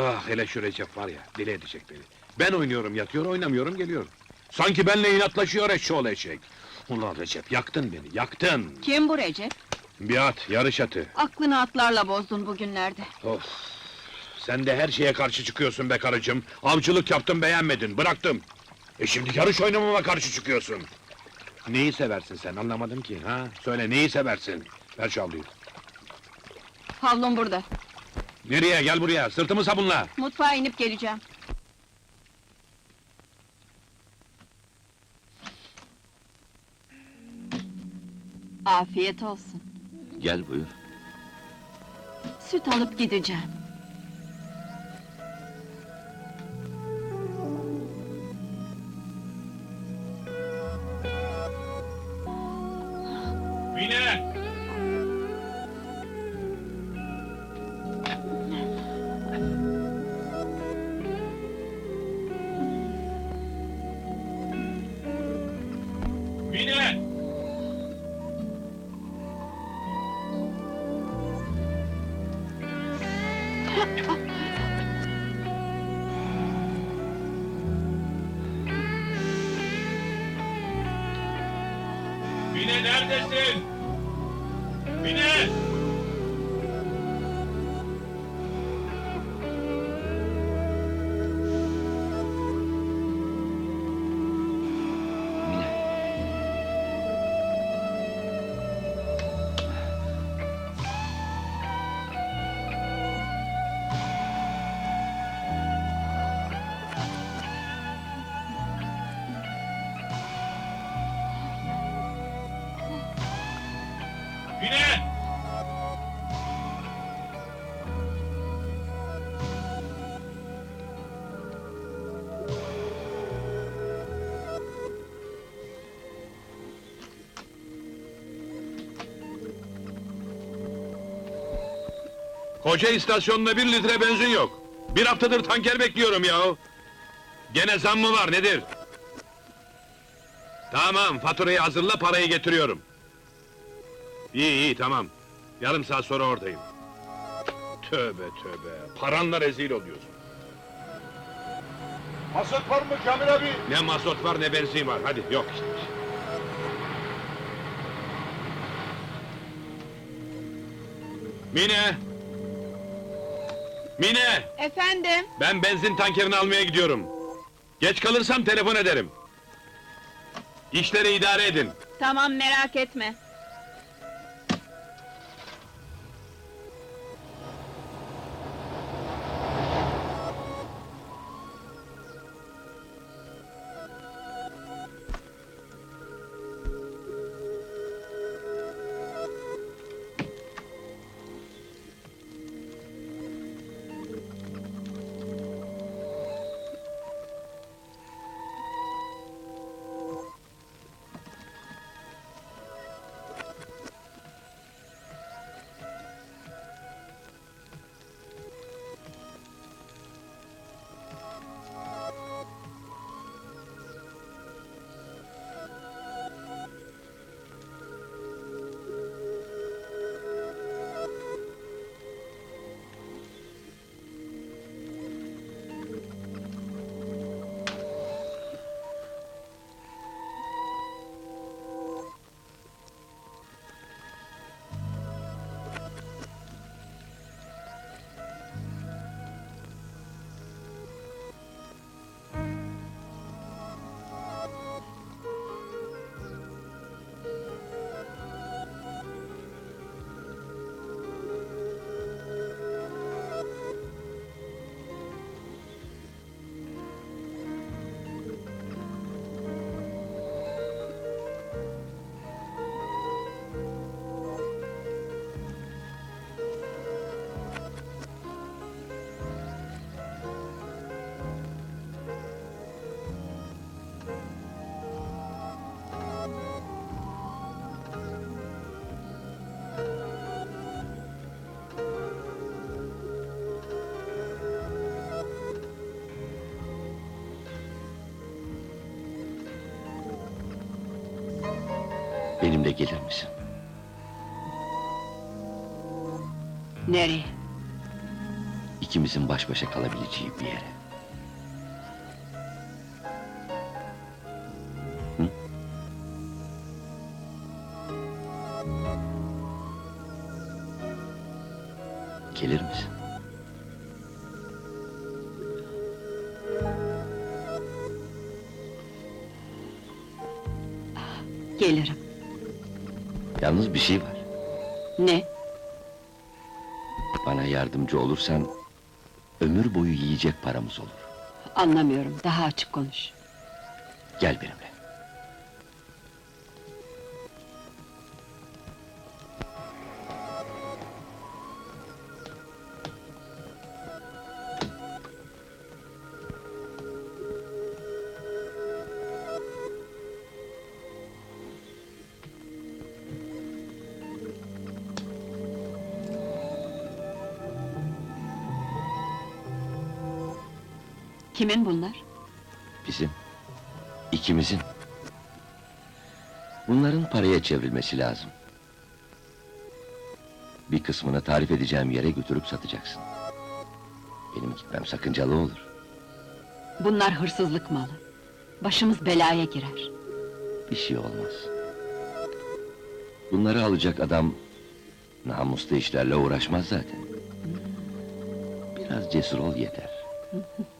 Ah hele şu Recep var ya, deli edecek beni. Ben oynuyorum yatıyor, oynamıyorum geliyor. Sanki benle inatlaşıyor eşşoğlu eşek. Ulan Recep, yaktın beni, yaktın! Kim bu Recep? Bir at, yarış atı. Aklını atlarla bozdun bugünlerde. Of! Sen de her şeye karşı çıkıyorsun be karıcığım. Avcılık yaptım beğenmedin, bıraktım. E şimdi yarış oynamama karşı çıkıyorsun. Neyi seversin sen, anlamadım ki, ha? Söyle, neyi seversin? Ver şu havluyu. Havlum burada. Nereye, gel buraya, sırtımı sabunla! Mutfağa inip geleceğim. Afiyet olsun. Gel buyur. Süt alıp gideceğim. Neredesin? Mine! Mine! Koca istasyonda bir litre benzin yok. Bir haftadır tanker bekliyorum yahu. Gene zam mı var nedir? Tamam, faturayı hazırla, parayı getiriyorum. İyi iyi tamam. Yarım saat sonra oradayım. Tövbe tövbe. Paranla rezil oluyorsun. Hasat var mı Kamil abi? Ne mazot var ne benzin var. Hadi yok işte. Mine! Mine! Efendim? Ben benzin tankerini almaya gidiyorum. Geç kalırsam telefon ederim. İşleri idare edin. Tamam merak etme. Benimle gelir misin? Nereye? ikimizin baş başa kalabileceği bir yere. Hı? Gelir misin? Gelirim. Yalnız bir şey var. Ne? Bana yardımcı olursan ömür boyu yiyecek paramız olur. Anlamıyorum. Daha açık konuş. Gel benimle. Kimin bunlar? Bizim. ikimizin. Bunların paraya çevrilmesi lazım. Bir kısmını tarif edeceğim yere götürüp satacaksın. Benim gitmem sakıncalı olur. Bunlar hırsızlık malı. Başımız belaya girer. Bir şey olmaz. Bunları alacak adam... ...namuslu işlerle uğraşmaz zaten. Biraz cesur ol yeter.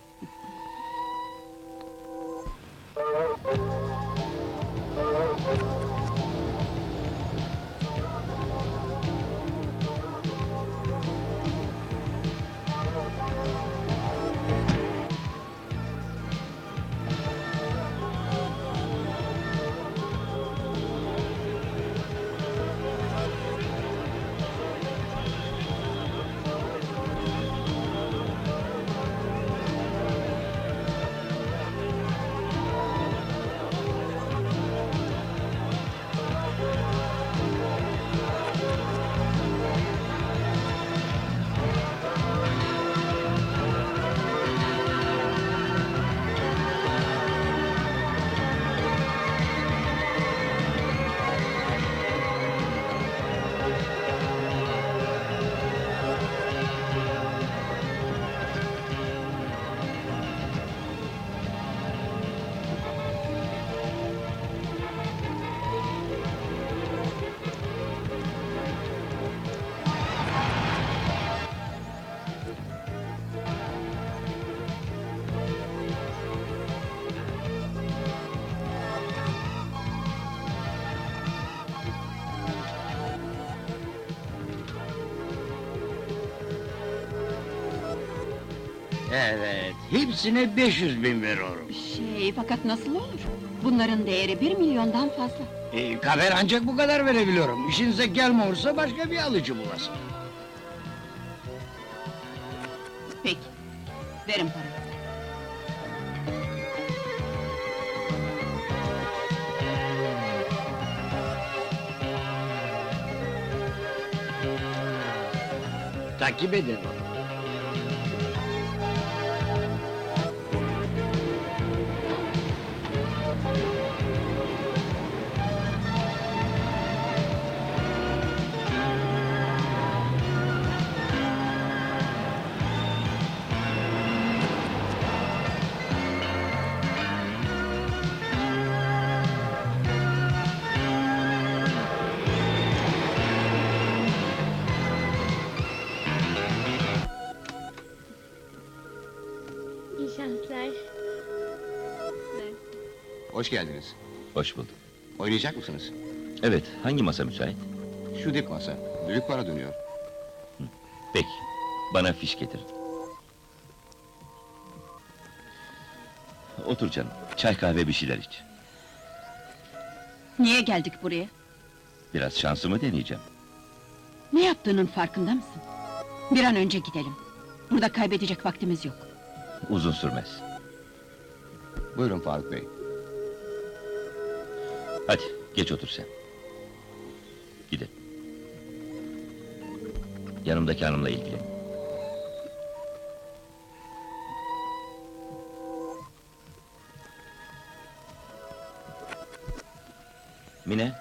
Evet, hepsine 500 bin veriyorum. Şey, fakat nasıl olur? Bunların değeri bir milyondan fazla. Ee, kafer ancak bu kadar verebiliyorum. İşinize gelmiyorsa başka bir alıcı bulasın. Peki. Verin parayı. Takip edin İyi şanslar. Hoş geldiniz. Hoş bulduk. Oynayacak mısınız? Evet, hangi masa müsait? Şu dip masa. Büyük para dönüyor. Peki, bana fiş getir. Otur canım, çay kahve bir şeyler iç. Niye geldik buraya? Biraz şansımı deneyeceğim. Ne yaptığının farkında mısın? Bir an önce gidelim. Burada kaybedecek vaktimiz yok. Uzun sürmez. Buyurun Faruk Bey. Hadi, geç otur sen. Gidelim. Yanımdaki hanımla ilgilen. Mine.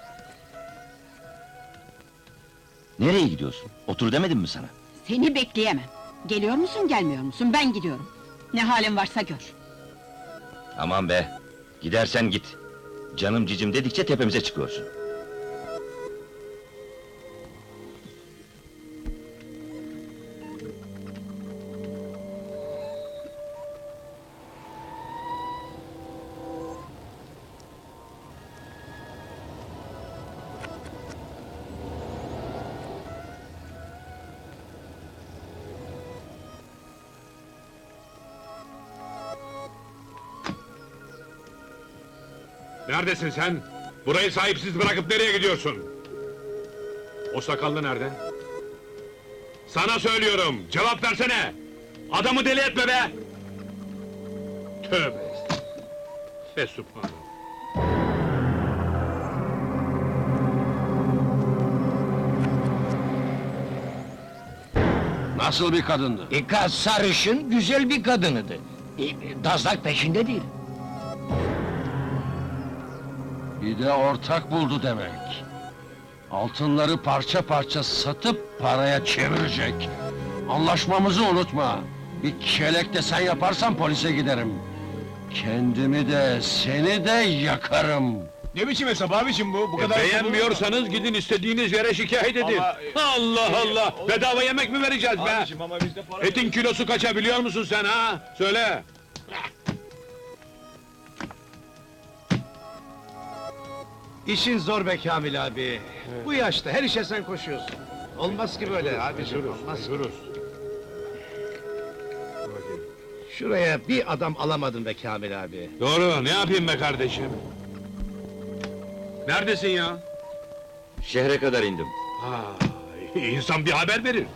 Nereye gidiyorsun? Otur demedim mi sana? Seni bekleyemem. Geliyor musun, gelmiyor musun? Ben gidiyorum. Ne halin varsa gör. Aman be! Gidersen git. Canım cicim dedikçe tepemize çıkıyorsun. Neredesin sen? Burayı sahipsiz bırakıp nereye gidiyorsun? O sakallı nerede? Sana söylüyorum, cevap versene! Adamı deli etme be! Tövbe! Fesubhanallah! Nasıl bir kadındı? Dikkat sarışın, güzel bir kadınıdı. E, Dazlak peşinde değil. Bir de ortak buldu demek. Altınları parça parça satıp paraya çevirecek. Anlaşmamızı unutma. Bir kelek de sen yaparsan polise giderim. Kendimi de seni de yakarım. Ne biçim hesap abicim bu? Bu kadar E, Beğenmiyorsanız gidin istediğiniz yere şikayet edin. Ama, e, Allah Allah! o- Bedava yemek mi vereceğiz be? Abicim ama bizde para Etin kilosu kaça biliyor musun sen ha? Söyle! İşin zor be Kamil abi. Bu yaşta her işe sen koşuyorsun. Olmaz ki böyle abicim, olmaz ki. Şuraya bir adam alamadın be Kamil abi. Doğru, ne yapayım be kardeşim? Neredesin ya? Şehre kadar indim. Ha, insan bir haber verir.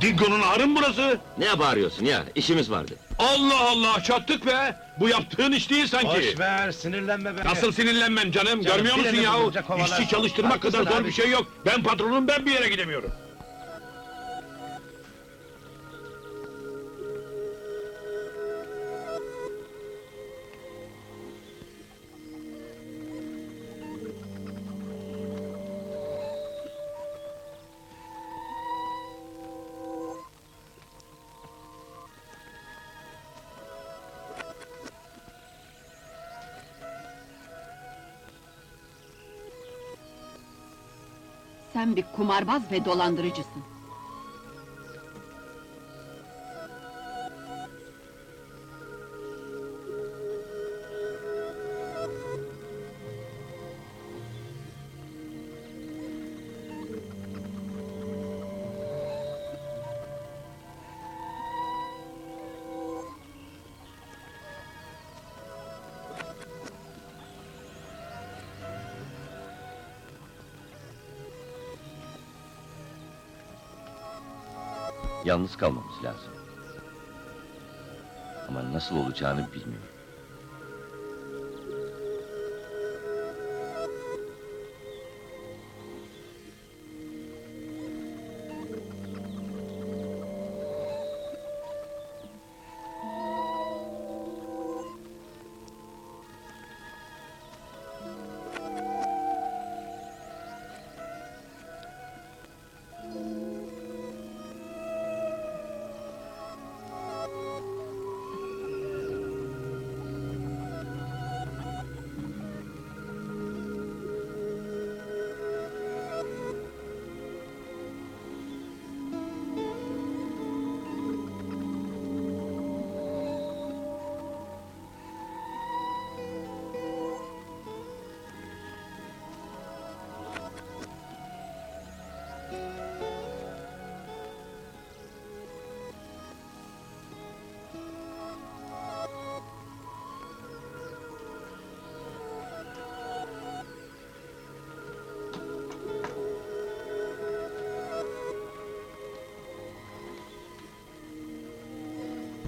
Dingo'nun ağrı mı burası? Ne bağırıyorsun ya? İşimiz vardı. Allah Allah, çattık be! Bu yaptığın iş değil sanki. Boş ver, sinirlenme be. Nasıl sinirlenmem canım, görmüyor musun birini yahu? bulunca. İşçi çalıştırmak kadar zor abi. bir şey yok. Ben patronum, ben bir yere gidemiyorum. Sen bir kumarbaz ve dolandırıcısın. Yalnız kalmamız lazım. Ama nasıl olacağını bilmiyorum.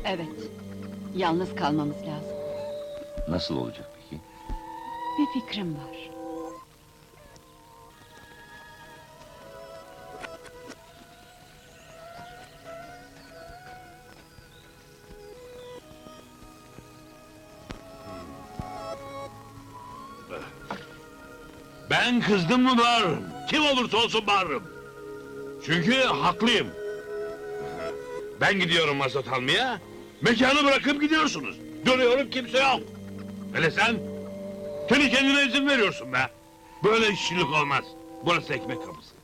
Evet, yalnız kalmamız lazım. Nasıl olacak peki? Bir fikrim var. Ben kızdım mı bağırırım. Kim olursa olsun bağırırım. Çünkü haklıyım. Ben gidiyorum mazot almaya. Mekanı bırakıp gidiyorsunuz. Dönüyorum kimse yok. Hele sen? Kendi kendine izin veriyorsun be. Böyle işçilik olmaz. Burası ekmek kapısı.